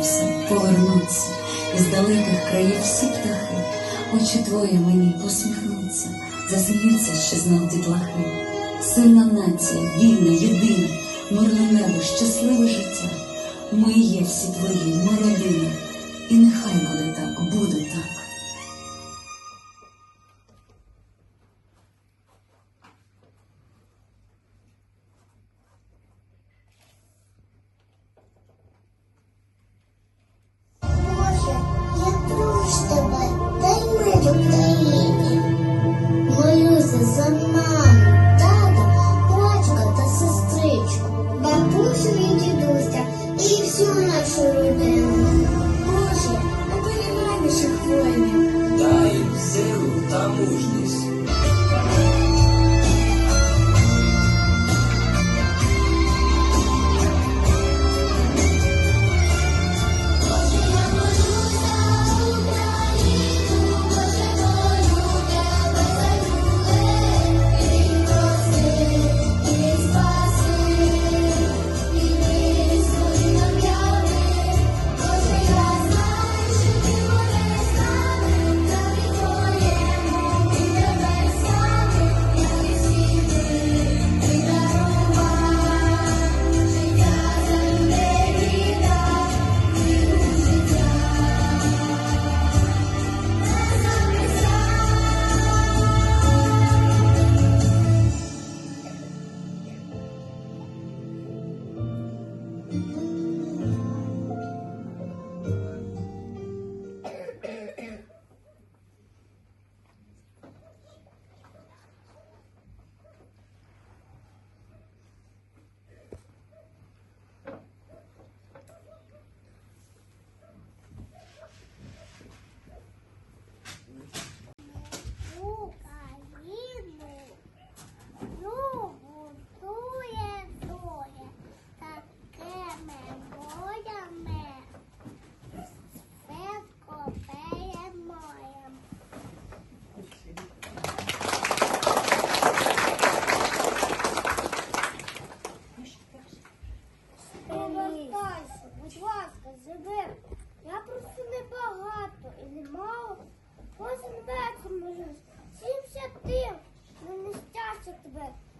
повернувся, повернуться, із далеких країв всі птахи, очі твої мені посміхнуться, засміються ще знов дітлахи. Сильна нація, вільна, єдина, мирне небо, щасливе життя. Ми є всі твої, ми родина, і нехай буде так, буде так. Боже, оберігай наших воїнів. Дай їм силу та мужність.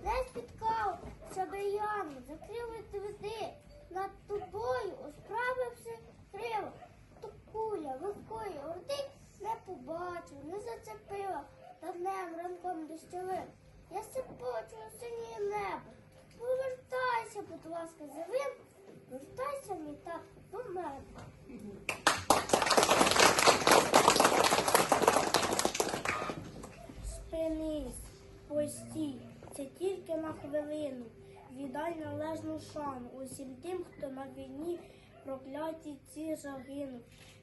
Тебе не спіткав, щоб я не закрили твіти. Над тобою у справи все криво. То куля легкої орди не побачив, не зацепила. Та днем ранком дощовим. Я сипочу синє небо. Повертайся, будь ласка, живим. Вертайся, мій так до мене. Спинись, постій, це тільки на хвилину. Віддай належну шану усім тим, хто на війні прокляті ці загинув.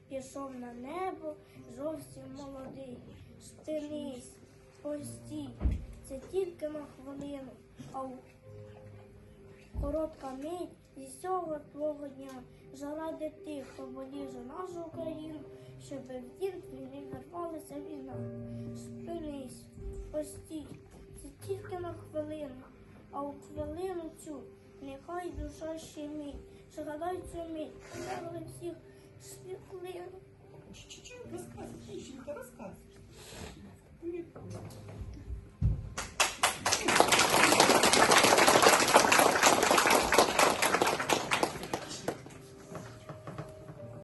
Пішов на небо зовсім молодий. Спинись, постій, це тільки на хвилину. А коротка мить зі цього твого дня заради тих, хто болів за нашу Україну, щоб в дім не вирвалася війна. Спинись, постій, це тільки хвилину, а у хвилину цю нехай душа ще мій. Згадай цю мить, всіх світлину. Рассказывай, Ищенко, рассказывай.